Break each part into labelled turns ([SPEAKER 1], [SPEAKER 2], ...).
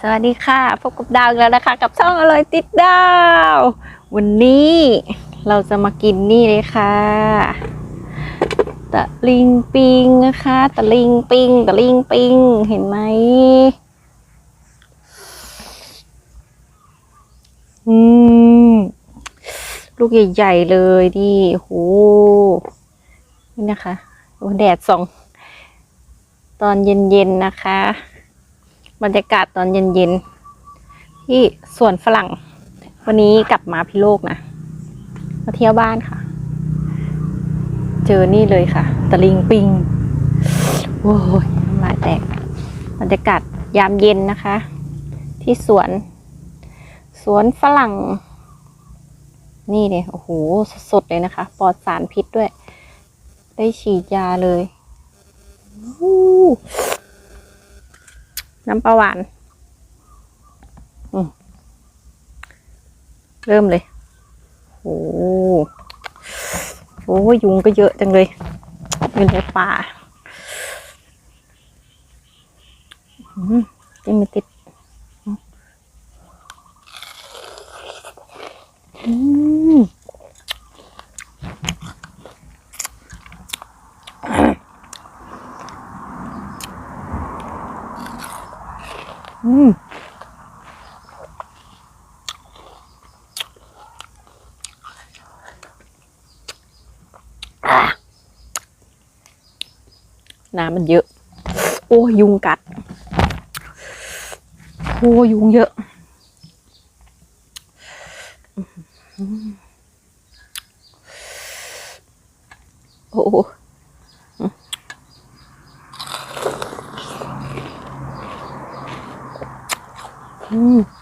[SPEAKER 1] สวัสดีค่ะ พบกับดาวอีกแล้วนะคะ กับช่องอร่อยติดดาว วันนี้เราจะมากินนี่เลยค่ะตะลิงปิงนะคะตะลิงปิงตะลิงปิง เห็นไหมอืมลูกใหญ่ๆเลยดิโหนี่นะคะโอ้แดดส่อง ตอนเย็นๆนะคะ บรรยากาศตอนเย็นๆ ที่สวนฝรั่ง วันนี้กลับมาพิโลกนะ มาเที่ยวบ้านค่ะ เจอนี่เลยค่ะ ตะลิงปิง โอ้ยน้ำลายแตก บรรยากาศยามเย็นนะคะ ที่สวน สวนฝรั่ง นี่เลยโอ้โห สดๆเลยนะคะ ปลอดสารพิษด้วย ได้ฉีดยาเลยอู้ น้ำปลาหวานอืมเริ่มเลย โอ้โหโอ้ยยุงก็เยอะจังเลยอยู่ในป่าอืมจิ้มไม่ติดอืมอืมอะ น้ำมันเยอะ โอ้ยุงกัด โอ้ยยุงเยอะโอ้ โ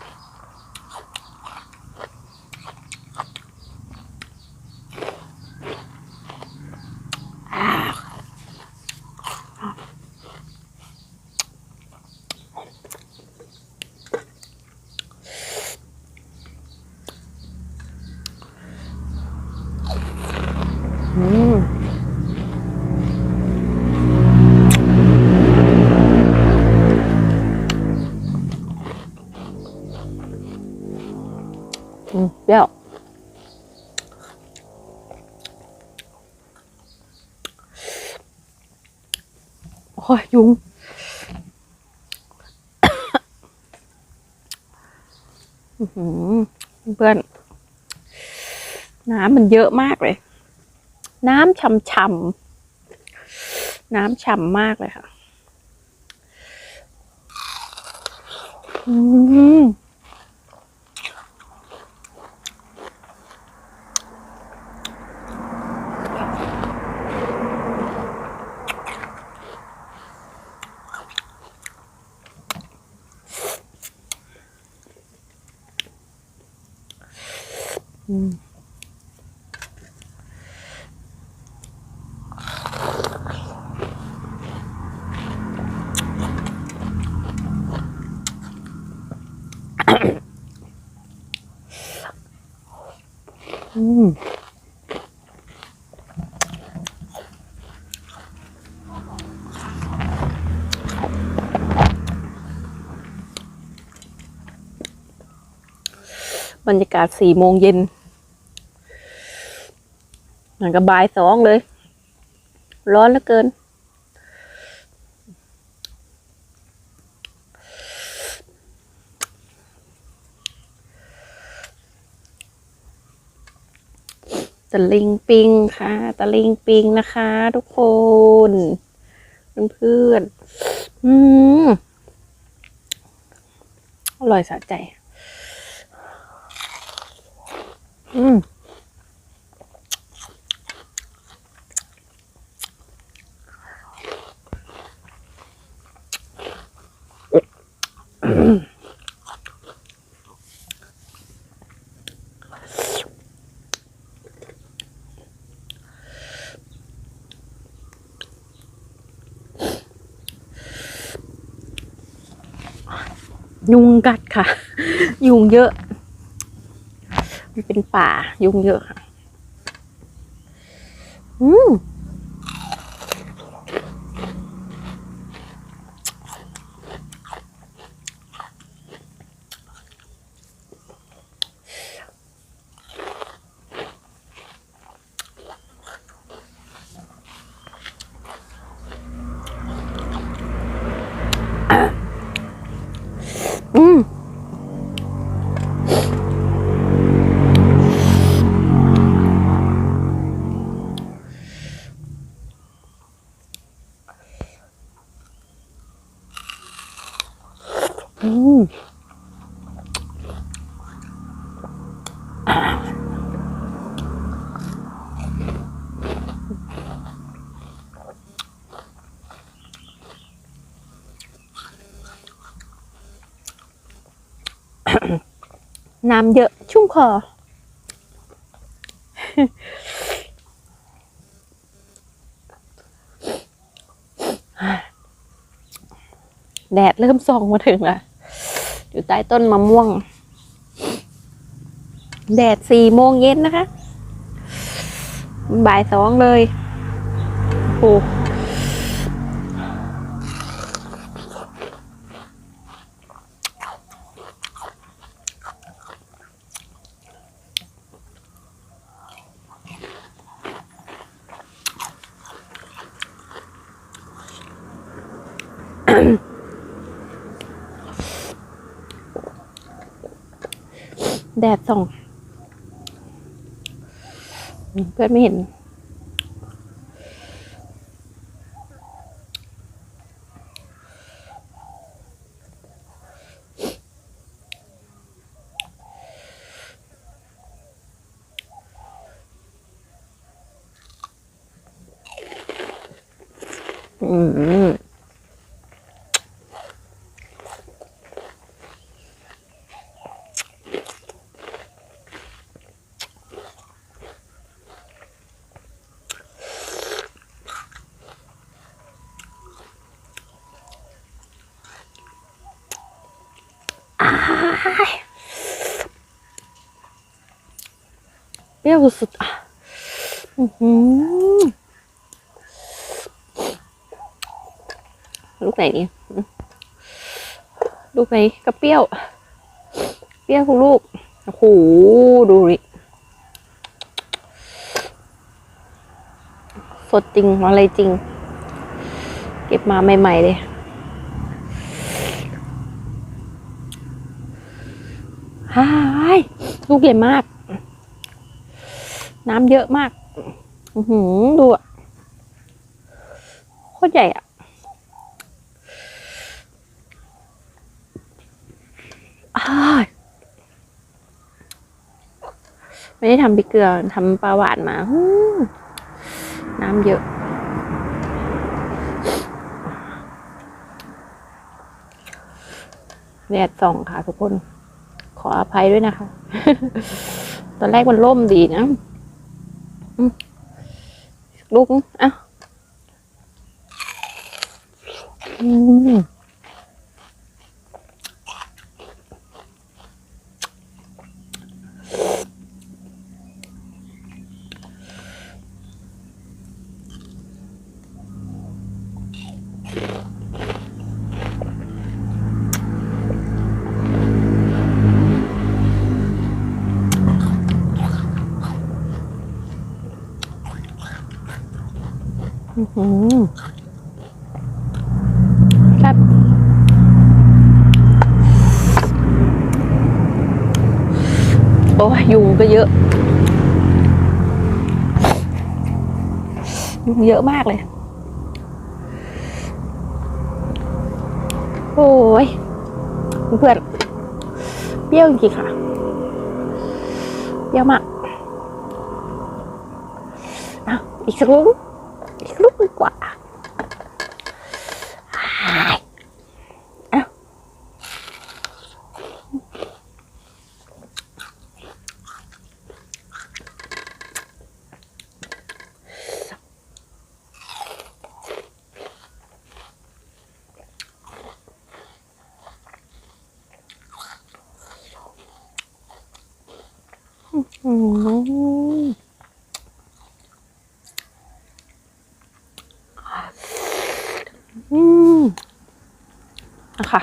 [SPEAKER 1] อืมเปรี้ยวโอ้ยยุงเพื่อน น้ำมันเยอะมากเลย น้ำช่ำๆน้ำฉ่ำมากเลยค่ะ อืม อื บรรยากาศสี่โมงเย็นหนังกับบ่ายสองเลย ร้อนเหลือเกิน ตะลิงปิงค่ะ ตะลิงปิงนะคะ ทุกคน เพื่อนๆอืมอร่อยสะใจ อืมยุงกัดค่ะ ยุงเยอะ มันเป็นป่ายุงเยอะค่ะ อืม น้ำเยอะชุ่มคอ แดดเริ่มส่องมาถึงแล้ว อยู่ใต้ต้นมะม่วง แดดสี่โมงเย็นนะคะ บ่ายสองเลยโอ้ แดดส่อง เพื่อนไม่เห็น อืม เปรี้ยวสุดอะลูกไหนดีอืมลูกไหนก็เปรี้ยว เปรี้ยวทุกลูก โอ้โห ดูดิสดจริงอะไรจริง เก็บมาใหม่ ๆ เลย ฮ่ายลูกใหญ่มาก น้ำเยอะมาก หือดูอะ โคตรใหญ่อะ ไม่ได้ทำพริกเกลือทำปลาหวานมา น้ำเยอะแดดส่องค่ะทุกคน ออภัยด้วยนะคะ ตอนแรกมันล่มดีนะลูกอะอืมอื้อหือ ครับโอ้ยยุงก็เยอะ ยุงเยอะมากเลย โอ้ย เพื่อนเปรี้ยวจริงค่ะ เปรี้ยวมากอะอีกสักลูก อีกลูกดีกว่าเอาอืม อืมนะคะ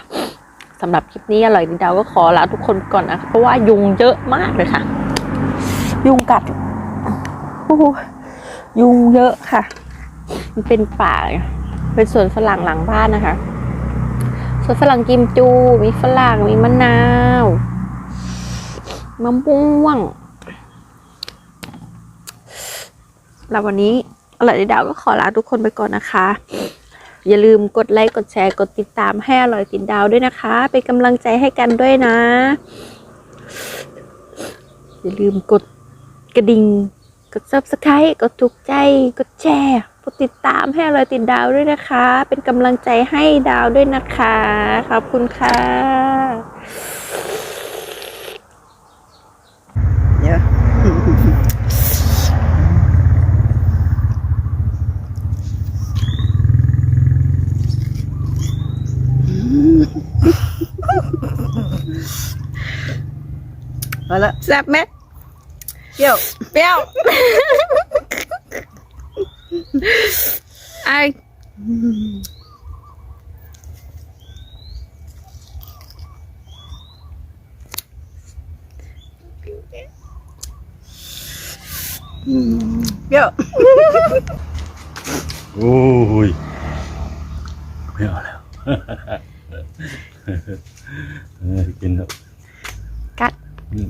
[SPEAKER 1] สำหรับคลิปนี้อร่อยดีดาวก็ขอลาทุกคนก่อนนะเพราะว่ายุงเยอะมากเลยค่ะ ยุงกัดโอ้โหยุงเยอะค่ะ มันเป็นป่า เป็นสวนฝรั่งหลังบ้านนะคะสวนฝรั่งกิมจู มีฝรั่ง มีมะนาวมะม่วงแล้ววันนี้อร่อยดีดาวก็ขอลาทุกคนไปก่อนนะคะ อย่าลืมกดไลค์กดแชร์กดติดตามให้อร่อยติดดาวด้วยนะคะ เป็นกำลังใจให้กันด้วยนะ อย่าลืมกดกระดิ่งกด subscribe กดถูกใจ กดแชร์กดติดตามให้อร่อยติดดาวด้วยนะคะ เป็นกำลังใจให้ดาวด้วยนะคะ ขอบคุณค่ะ
[SPEAKER 2] พอละ
[SPEAKER 1] แซ่บไหม
[SPEAKER 2] เปรี้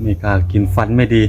[SPEAKER 3] ไม่กล้ากินฟันไม่ดี